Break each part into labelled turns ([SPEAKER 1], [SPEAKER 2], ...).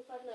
[SPEAKER 1] ufar la.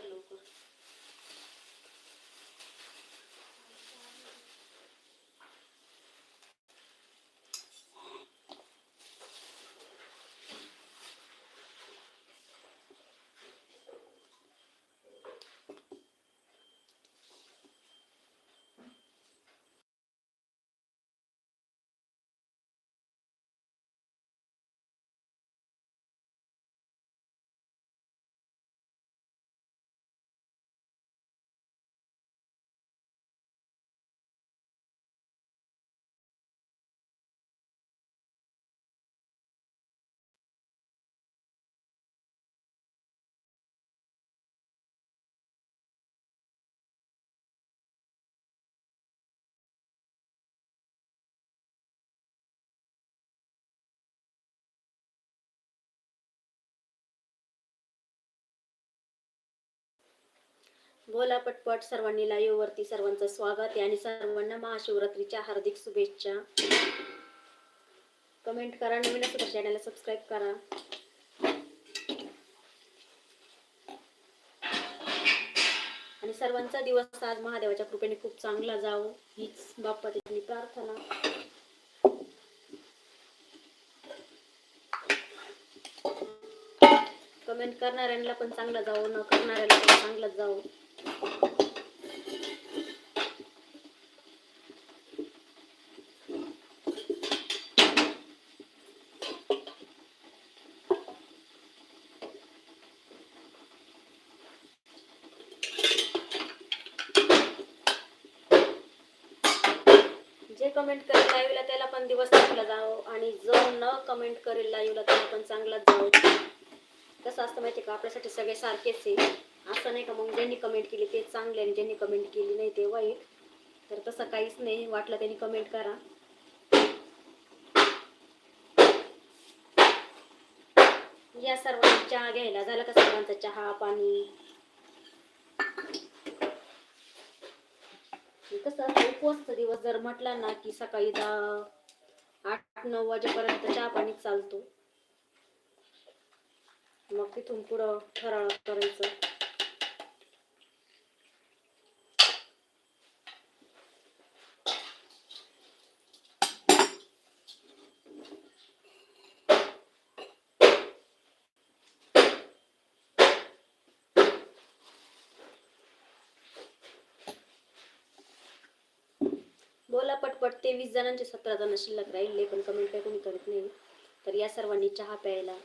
[SPEAKER 1] बोला पटपट सर्वांनी लाईव्ह वरती सर्वांचं स्वागत. आहे आणि सर्वांना महाशिवरात्रीच्या हार्दिक शुभेच्छा. कमेंट करा नवीन असेल चॅनलला सबस्क्राईब करा. आणि सर्वांचा दिवस आज महादेवाच्या कृपेने खूप चांगला जावो. हीच बाप्पा प्रार्थना. कमेंट करणाऱ्यांना पण चांगलं जावं न करणाऱ्याला पण चांगलं जावो. जे कमेंट करेल लाईव्हला त्याला पण दिवस चांगला जावं आणि जो न कमेंट करेल लाईव्हला त्याला पण चांगलाच जाऊ कसं असतं माहिती का? आपल्यासाठी सगळे सारखेच आहे. असं नाही का मग ज्यांनी कमेंट केली ते चांगले आणि ज्यांनी कमेंट केली नाही ते वाईट. तर तसं काहीच नाही. वाटलं त्यांनी कमेंट करा. या सर्वांनी चहा घ्यायला. झाला का सर्वांचा चहा पाणी? कसं असतं उपवासचा दिवस जर म्हटला ना की सकाळी दहा आठ नऊ वाजेपर्यंत चहा पाणी चालतो. मग तिथून पुढं फराळ करायचं बोला पटपट ते वीस जणांचे सतरा जण शिल्लक राहिले पण कमेंट काय कोणी करत नाही. तर या सर्वांनी चहा प्यायला.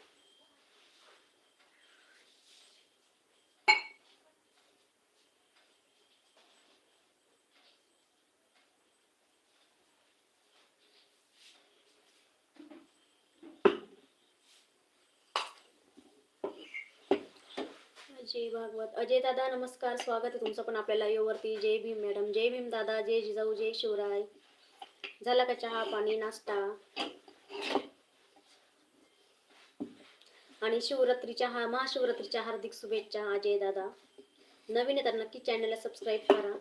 [SPEAKER 1] जय भागवत. अजय दादा नमस्कार. स्वागत आहे तुमचं पण आपल्याला योवरती. वरती जय भीम मॅडम. जय भीम दादा. जय जिजाऊ जय शिवराय. झाला का चहा पाणी नाश्ता? आणि शिवरात्रीच्या हा महाशिवरात्रीच्या हार्दिक शुभेच्छा अजय दादा. नवीन आहे तर नक्की चॅनलला सबस्क्राईब करा.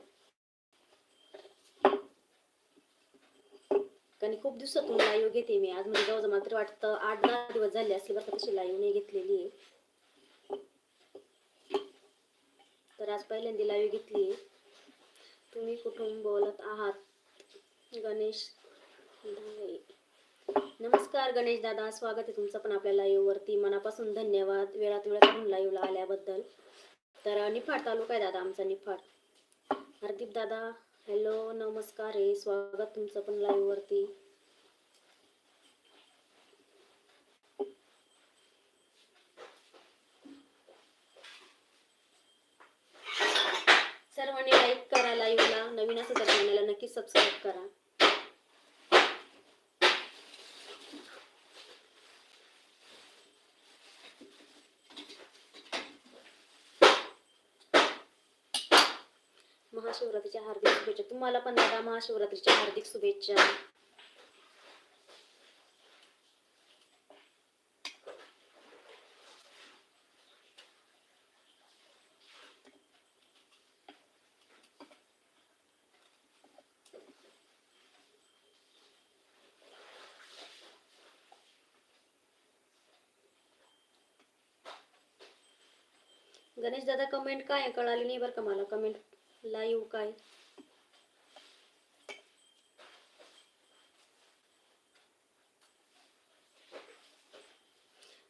[SPEAKER 1] कारण खूप दिवसातून लाईव्ह घेते मी. आज म्हणजे जवळजवळ मात्र तरी वाटतं आठ दहा दिवस झाले असले बरं तशी लाईव्ह नाही घेतलेली आहे. तर आज पहिल्यांदा लाईव्ह घेतली तुम्ही कुठून बोलत आहात? गणेश नमस्कार गणेश दादा स्वागत आहे तुमचं पण आपल्या लाईव्हवरती मनापासून धन्यवाद. वेळात वेळात करून लाईव्हला आल्याबद्दल. तर निफाड तालुका आहे दादा आमचा निफाड. हरदीप दादा हॅलो नमस्कार आहे स्वागत तुमचं पण लाईव्हवरती वरती सर्वांनी लाईक करा लाईव्हला नवीन असेल तर चॅनलला नक्की सबस्क्राईब करा. महाशिवरात्रीच्या हार्दिक शुभेच्छा. तुम्हाला पण दादा महाशिवरात्रीच्या हार्दिक शुभेच्छा. दादा कमेंट काय आहे? कळाली नाही बरं का मला. कमेंट लाईव्ह काय?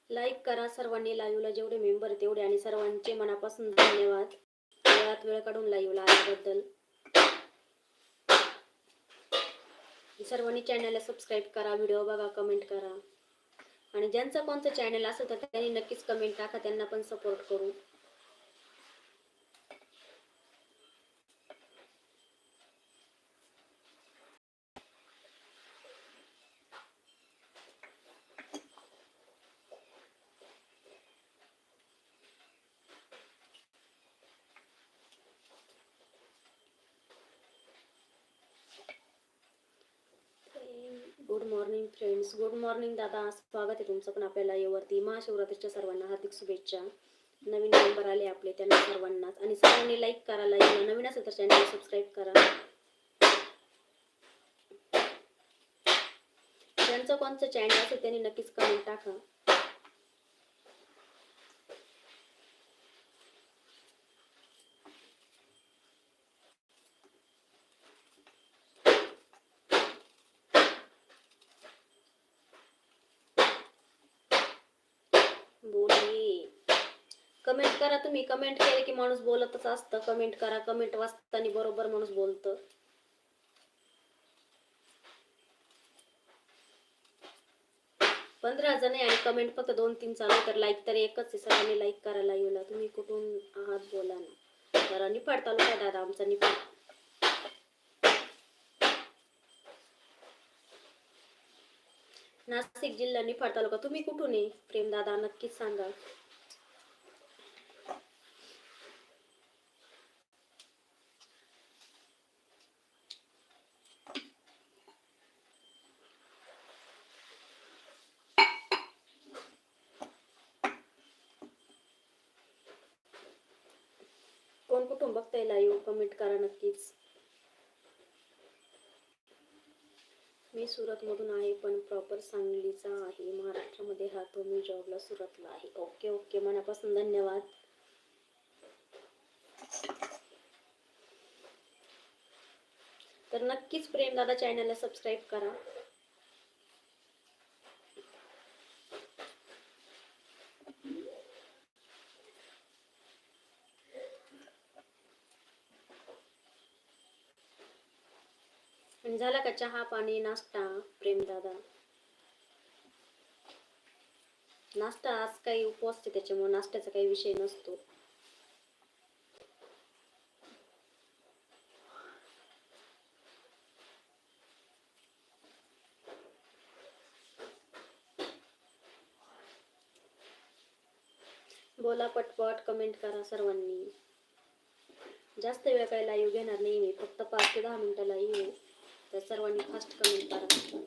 [SPEAKER 1] लाईक करा सर्वांनी लाईव्हला जेवढे मेंबर तेवढे आणि सर्वांचे मनापासून धन्यवाद. वेळात वेळ काढून लाईव्हला आल्याबद्दल. सर्वांनी चॅनलला सबस्क्राईब करा व्हिडिओ बघा कमेंट करा. आणि ज्यांचं कोणतं चॅनल असेल तर त्यांनी नक्कीच कमेंट टाका त्यांना पण सपोर्ट करू. Good morning friends good morning दादा. स्वागत आहे तुमचं पण आपल्याला यावरती महाशिवरात्रीच्या सर्वांना हार्दिक शुभेच्छा. नवीन नंबर आले आपले त्यांना सर्वांनाच. आणि सर्वांनी लाईक करा लाईक नवीन असेल तर चॅनल सबस्क्राईब करा. ज्यांचं कोणतं चॅनल असेल त्यांनी नक्कीच कमेंट टाका. कमेंट करा. तुम्ही कमेंट केले की माणूस बोलतच असतं. कमेंट करा. कमेंट वाचताना बरोबर माणूस बोलतं. पंधरा जण आहे आणि कमेंट फक्त दोन तीन चालू तर लाईक तर एकच आहे. सगळ्यांनी लाईक करा लाईव्हला तुम्ही कुठून आहात बोला ना. जरा निफाड तालुका दादा आमचा निफाड. नाशिक जिल्हा निफाड तालुका. तुम्ही कुठून आहे? प्रेम दादा नक्कीच सांगा. कोण कुठून बघताय लाईव्ह कमेंट करा नक्कीच. मी सुरतमधून आहे पण प्रॉपर सांगलीचा आहे. महाराष्ट्रामध्ये राहतो मी जॉबला सुरतला आहे. ओके ओके मनापासून धन्यवाद. तर नक्कीच प्रेम दादा चॅनलला सबस्क्राईब करा. झाला का चहा पाणी नाश्ता प्रेम दादा नाश्ता आज काही उपवास त्याच्यामुळे नाश्त्याचा काही विषय नसतो. बोला पटपट कमेंट करा सर्वांनी. जास्त वेळ काही लाईव्ह घेणार नाही मी फक्त पाच ते दहा मिनिटं लाईव्ह तर सर्वांनी फास्ट कमेंट करा.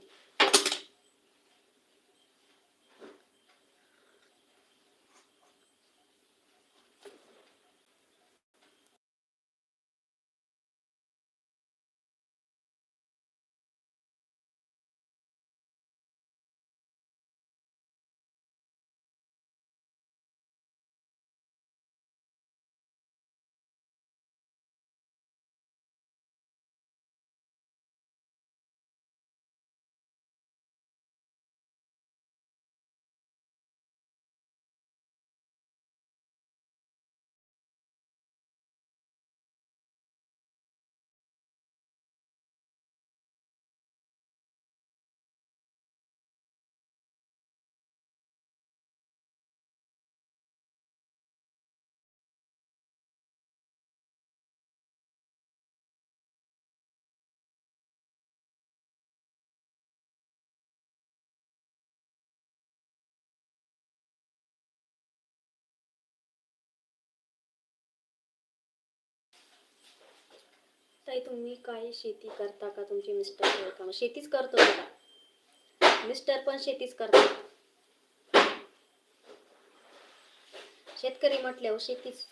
[SPEAKER 1] ताई तुम्ही काय शेती करता का? तुमचे मिस्टर का? शेतीच करतो का मिस्टर पण शेतीच करतात. शेतकरी म्हटल्यावर शेतीच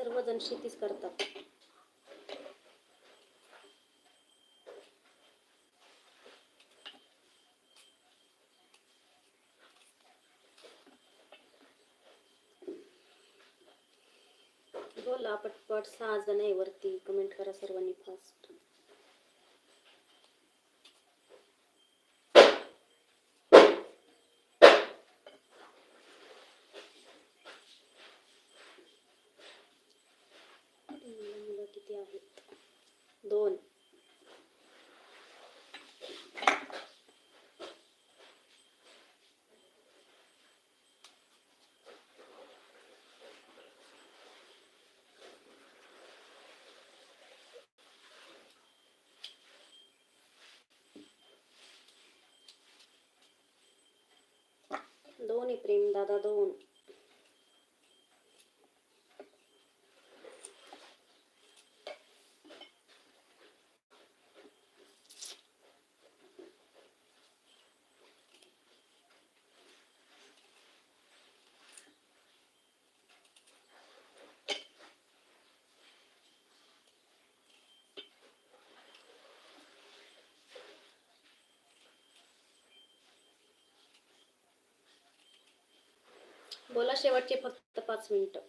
[SPEAKER 1] सर्वजण शेतीच करतात. बोला पटपट सहा जण आहे वरती. कमेंट करा सर्वांनी फास्ट मुलं किती आहेत दोन दोन प्रेम दादा दोन बोला शेवटचे फक्त पाच मिनिटं.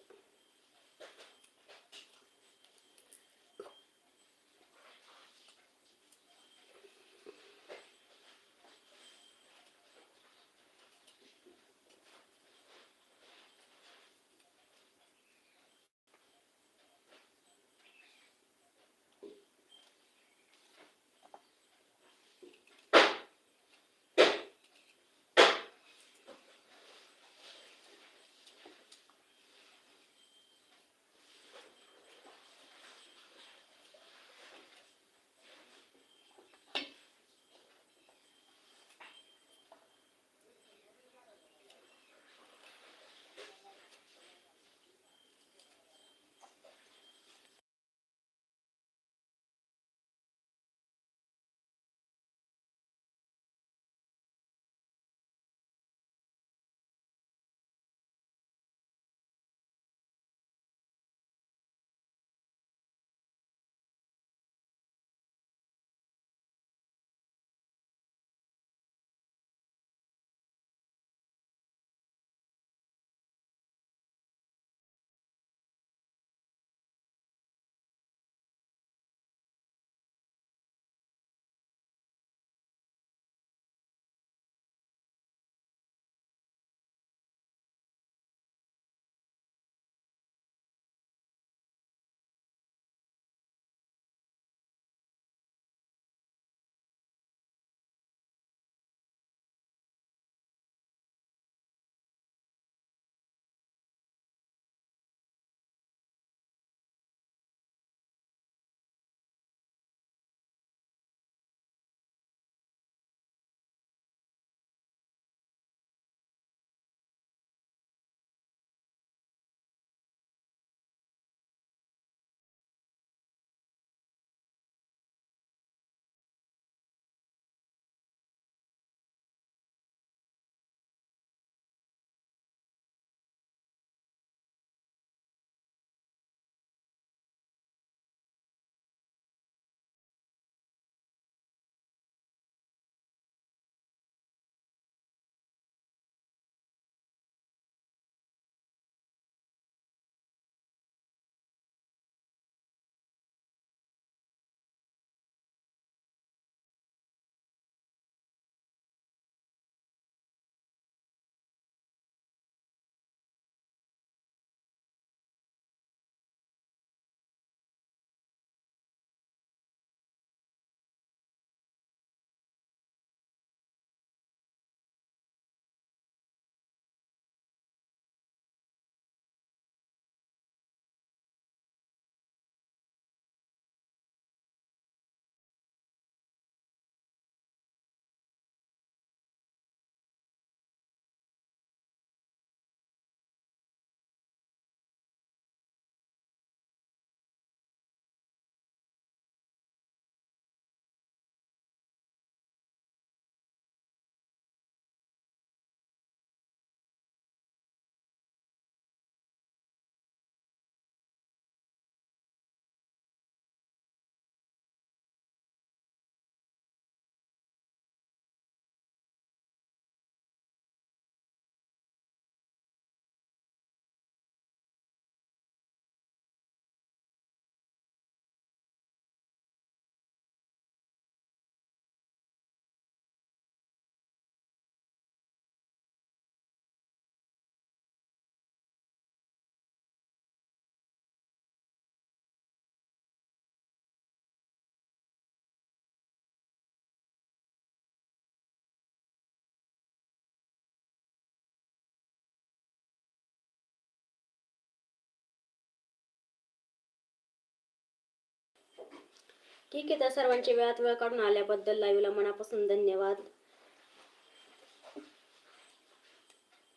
[SPEAKER 1] ठीक आहे तर सर्वांचे वेळात वेळ काढून आल्याबद्दल लाईव्हला मनापासून धन्यवाद.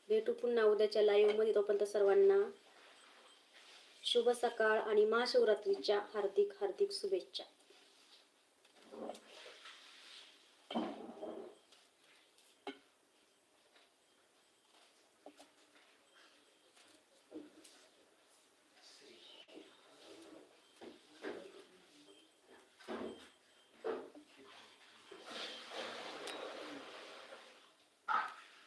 [SPEAKER 1] भेटू पुन्हा उद्याच्या लाईव्हमध्ये तोपर्यंत सर्वांना शुभ सकाळ आणि महाशिवरात्रीच्या हार्दिक हार्दिक शुभेच्छा.